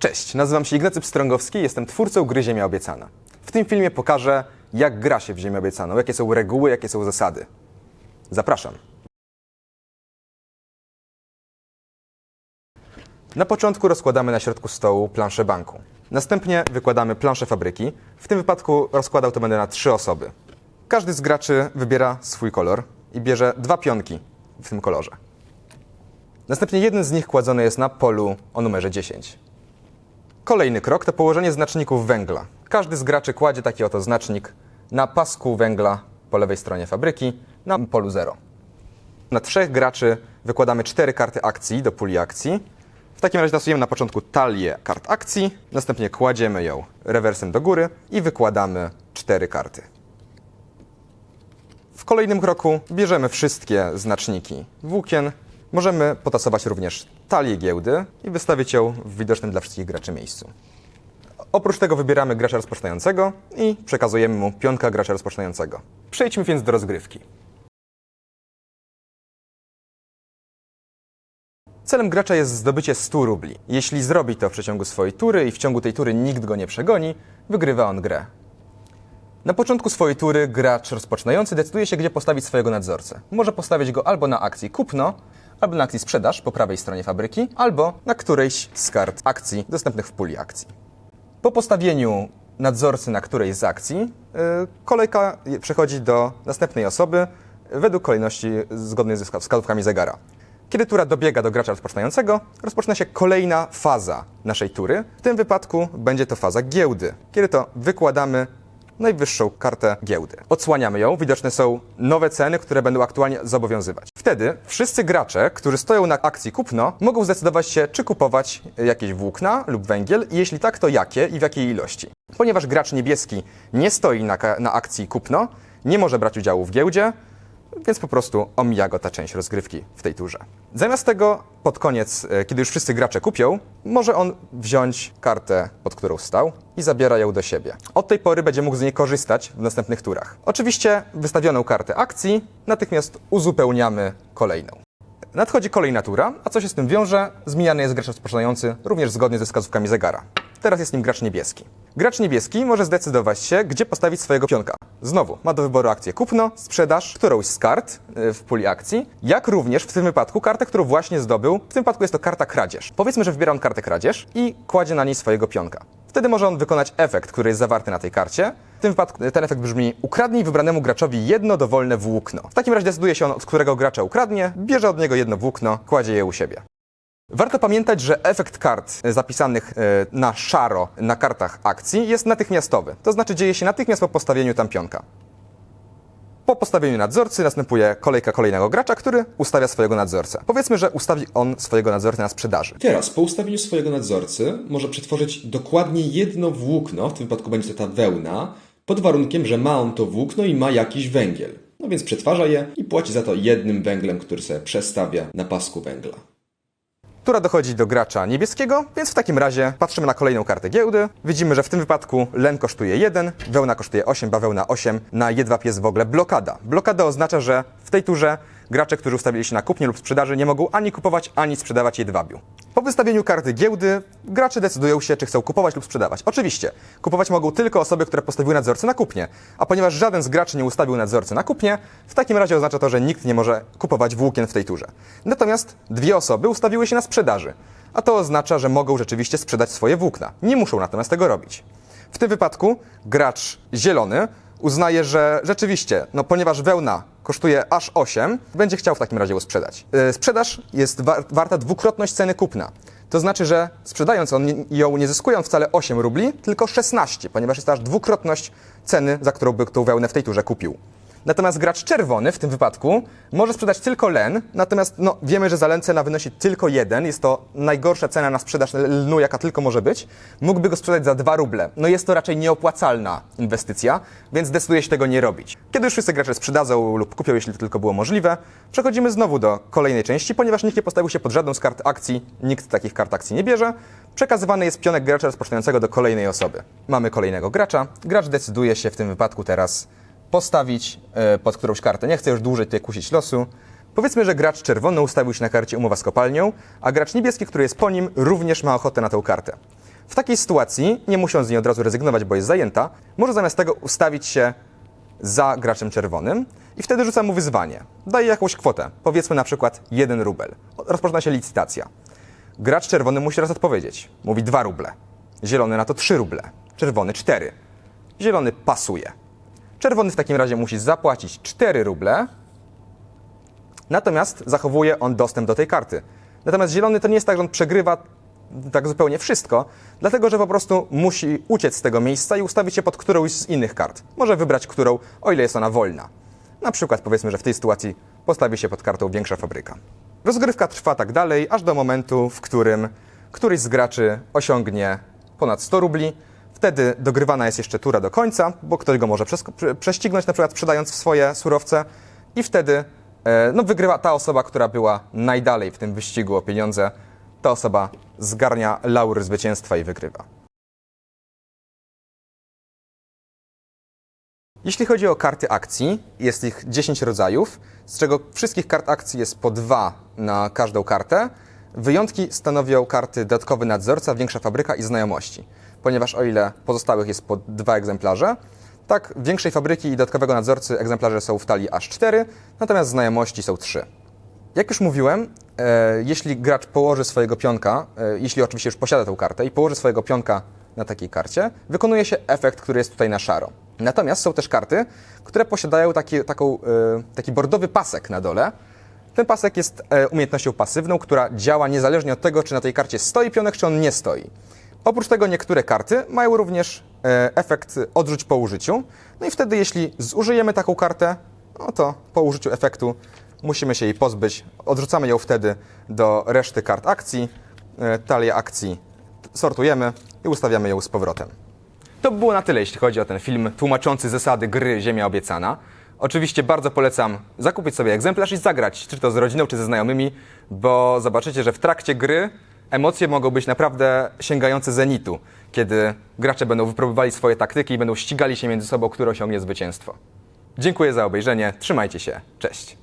Cześć, nazywam się Ignacy Pstrągowski, jestem twórcą gry Ziemia Obiecana. W tym filmie pokażę, jak gra się w Ziemię Obiecaną, jakie są reguły, jakie są zasady. Zapraszam. Na początku rozkładamy na środku stołu planszę banku. Następnie wykładamy planszę fabryki. W tym wypadku rozkładał to będę na trzy osoby. Każdy z graczy wybiera swój kolor i bierze dwa pionki w tym kolorze. Następnie jeden z nich kładzony jest na polu o numerze 10. Kolejny krok to położenie znaczników węgla. Każdy z graczy kładzie taki oto znacznik na pasku węgla po lewej stronie fabryki na polu 0. Na trzech graczy wykładamy cztery karty akcji do puli akcji. W takim razie tasujemy na początku talię kart akcji, następnie kładziemy ją rewersem do góry i wykładamy cztery karty. W kolejnym kroku bierzemy wszystkie znaczniki włókien. Możemy potasować również talię giełdy i wystawić ją w widocznym dla wszystkich graczy miejscu. Oprócz tego wybieramy gracza rozpoczynającego i przekazujemy mu pionka gracza rozpoczynającego. Przejdźmy więc do rozgrywki. Celem gracza jest zdobycie 100 rubli. Jeśli zrobi to w przeciągu swojej tury i w ciągu tej tury nikt go nie przegoni, wygrywa on grę. Na początku swojej tury gracz rozpoczynający decyduje się, gdzie postawić swojego nadzorcę. Może postawić go albo na akcji kupno, albo na akcji sprzedaż po prawej stronie fabryki, albo na którejś z kart akcji dostępnych w puli akcji. Po postawieniu nadzorcy na którejś z akcji, yy, kolejka przechodzi do następnej osoby według kolejności zgodnej ze wska- wskazówkami zegara. Kiedy tura dobiega do gracza rozpoczynającego, rozpoczyna się kolejna faza naszej tury. W tym wypadku będzie to faza giełdy, kiedy to wykładamy najwyższą kartę giełdy. Odsłaniamy ją, widoczne są nowe ceny, które będą aktualnie zobowiązywać. Wtedy wszyscy gracze, którzy stoją na akcji kupno, mogą zdecydować się, czy kupować jakieś włókna lub węgiel i jeśli tak, to jakie i w jakiej ilości. Ponieważ gracz niebieski nie stoi na, na akcji kupno, nie może brać udziału w giełdzie, więc po prostu omija go ta część rozgrywki w tej turze. Zamiast tego, pod koniec, e, kiedy już wszyscy gracze kupią, może on wziąć kartę, pod którą stał i zabiera ją do siebie. Od tej pory będzie mógł z niej korzystać w następnych turach. Oczywiście wystawioną kartę akcji natychmiast uzupełniamy kolejną. Nadchodzi kolejna tura, a co się z tym wiąże? Zmieniany jest gracz rozpoczynający, również zgodnie ze wskazówkami zegara. Teraz jest nim gracz niebieski. Gracz niebieski może zdecydować się, gdzie postawić swojego pionka. Znowu, ma do wyboru akcję kupno, sprzedaż, którąś z kart y, w puli akcji, jak również w tym wypadku kartę, którą właśnie zdobył. W tym wypadku jest to karta kradzież. Powiedzmy, że wybiera on kartę kradzież i kładzie na niej swojego pionka. Wtedy może on wykonać efekt, który jest zawarty na tej karcie. W tym wypadku ten efekt brzmi: ukradnij wybranemu graczowi jedno dowolne włókno. W takim razie decyduje się on, od którego gracza ukradnie, bierze od niego jedno włókno, kładzie je u siebie. Warto pamiętać, że efekt kart e, zapisanych e, na szaro na kartach akcji jest natychmiastowy. To znaczy dzieje się natychmiast po postawieniu tam pionka. Po postawieniu nadzorcy następuje kolejka kolejnego gracza, który ustawia swojego nadzorcę. Powiedzmy, że ustawi on swojego nadzorcę na sprzedaży. Teraz, po ustawieniu swojego nadzorcy, może przetworzyć dokładnie jedno włókno, w tym wypadku będzie to ta wełna, pod warunkiem, że ma on to włókno i ma jakiś węgiel. No więc przetwarza je i płaci za to jednym węglem, który sobie przestawia na pasku węgla. Tura dochodzi do gracza niebieskiego, więc w takim razie patrzymy na kolejną kartę giełdy. Widzimy, że w tym wypadku len kosztuje 1, wełna kosztuje 8, bawełna 8, na jedwab jest w ogóle blokada. Blokada oznacza, że w tej turze gracze, którzy ustawili się na kupnie lub sprzedaży, nie mogą ani kupować, ani sprzedawać jedwabiu. Po wystawieniu karty giełdy gracze decydują się, czy chcą kupować lub sprzedawać. Oczywiście, kupować mogą tylko osoby, które postawiły nadzorcę na kupnie, a ponieważ żaden z graczy nie ustawił nadzorcy na kupnie, w takim razie oznacza to, że nikt nie może kupować włókien w tej turze. Natomiast dwie osoby ustawiły się na sprzedaży, a to oznacza, że mogą rzeczywiście sprzedać swoje włókna. Nie muszą natomiast tego robić. W tym wypadku gracz zielony uznaje, że rzeczywiście, no ponieważ wełna kosztuje aż 8, będzie chciał w takim razie ją sprzedać. Yy, sprzedaż jest wa- warta dwukrotność ceny kupna. To znaczy, że sprzedając on ją nie zyskuje on wcale 8 rubli, tylko 16, ponieważ jest aż dwukrotność ceny, za którą by tą wełnę w tej turze kupił. Natomiast gracz czerwony w tym wypadku może sprzedać tylko len, natomiast no, wiemy, że za len cena wynosi tylko jeden, jest to najgorsza cena na sprzedaż lnu, jaka tylko może być. Mógłby go sprzedać za 2 ruble. No jest to raczej nieopłacalna inwestycja, więc decyduje się tego nie robić. Kiedy już wszyscy gracze sprzedadzą lub kupią, jeśli to tylko było możliwe, przechodzimy znowu do kolejnej części, ponieważ nikt nie postawił się pod żadną z kart akcji, nikt takich kart akcji nie bierze. Przekazywany jest pionek gracza rozpoczynającego do kolejnej osoby. Mamy kolejnego gracza. Gracz decyduje się w tym wypadku teraz postawić e, pod którąś kartę. Nie chcę już dłużej tutaj kusić losu. Powiedzmy, że gracz czerwony ustawił się na karcie umowa z kopalnią, a gracz niebieski, który jest po nim, również ma ochotę na tą kartę. W takiej sytuacji, nie musząc z niej od razu rezygnować, bo jest zajęta, może zamiast tego ustawić się za graczem czerwonym i wtedy rzuca mu wyzwanie. Daje jakąś kwotę, powiedzmy na przykład 1 rubel. Rozpoczyna się licytacja. Gracz czerwony musi raz odpowiedzieć. Mówi 2 ruble. Zielony na to 3 ruble. Czerwony 4. Zielony pasuje. Czerwony w takim razie musi zapłacić 4 ruble, natomiast zachowuje on dostęp do tej karty. Natomiast zielony to nie jest tak, że on przegrywa tak zupełnie wszystko, dlatego że po prostu musi uciec z tego miejsca i ustawić się pod którąś z innych kart. Może wybrać którą, o ile jest ona wolna. Na przykład powiedzmy, że w tej sytuacji postawi się pod kartą większa fabryka. Rozgrywka trwa tak dalej, aż do momentu, w którym któryś z graczy osiągnie ponad 100 rubli. Wtedy dogrywana jest jeszcze tura do końca, bo ktoś go może prześcignąć, na przykład sprzedając swoje surowce. I wtedy e, no, wygrywa ta osoba, która była najdalej w tym wyścigu o pieniądze. Ta osoba zgarnia laury zwycięstwa i wygrywa. Jeśli chodzi o karty akcji, jest ich 10 rodzajów, z czego wszystkich kart akcji jest po dwa na każdą kartę. Wyjątki stanowią karty dodatkowy nadzorca, większa fabryka i znajomości. Ponieważ o ile pozostałych jest po dwa egzemplarze, tak większej fabryki i dodatkowego nadzorcy egzemplarze są w talii aż 4, natomiast znajomości są 3. Jak już mówiłem, e, jeśli gracz położy swojego pionka, e, jeśli oczywiście już posiada tę kartę i położy swojego pionka na takiej karcie, wykonuje się efekt, który jest tutaj na szaro. Natomiast są też karty, które posiadają taki, taką, e, taki bordowy pasek na dole. Ten pasek jest e, umiejętnością pasywną, która działa niezależnie od tego, czy na tej karcie stoi pionek, czy on nie stoi. Oprócz tego niektóre karty mają również e, efekt odrzuć po użyciu. No i wtedy, jeśli zużyjemy taką kartę, no to po użyciu efektu musimy się jej pozbyć. Odrzucamy ją wtedy do reszty kart akcji. E, Talię akcji sortujemy i ustawiamy ją z powrotem. To by było na tyle, jeśli chodzi o ten film tłumaczący zasady gry Ziemia Obiecana. Oczywiście bardzo polecam zakupić sobie egzemplarz i zagrać, czy to z rodziną, czy ze znajomymi, bo zobaczycie, że w trakcie gry emocje mogą być naprawdę sięgające zenitu, kiedy gracze będą wypróbowali swoje taktyki i będą ścigali się między sobą, kto osiągnie zwycięstwo. Dziękuję za obejrzenie, trzymajcie się, cześć.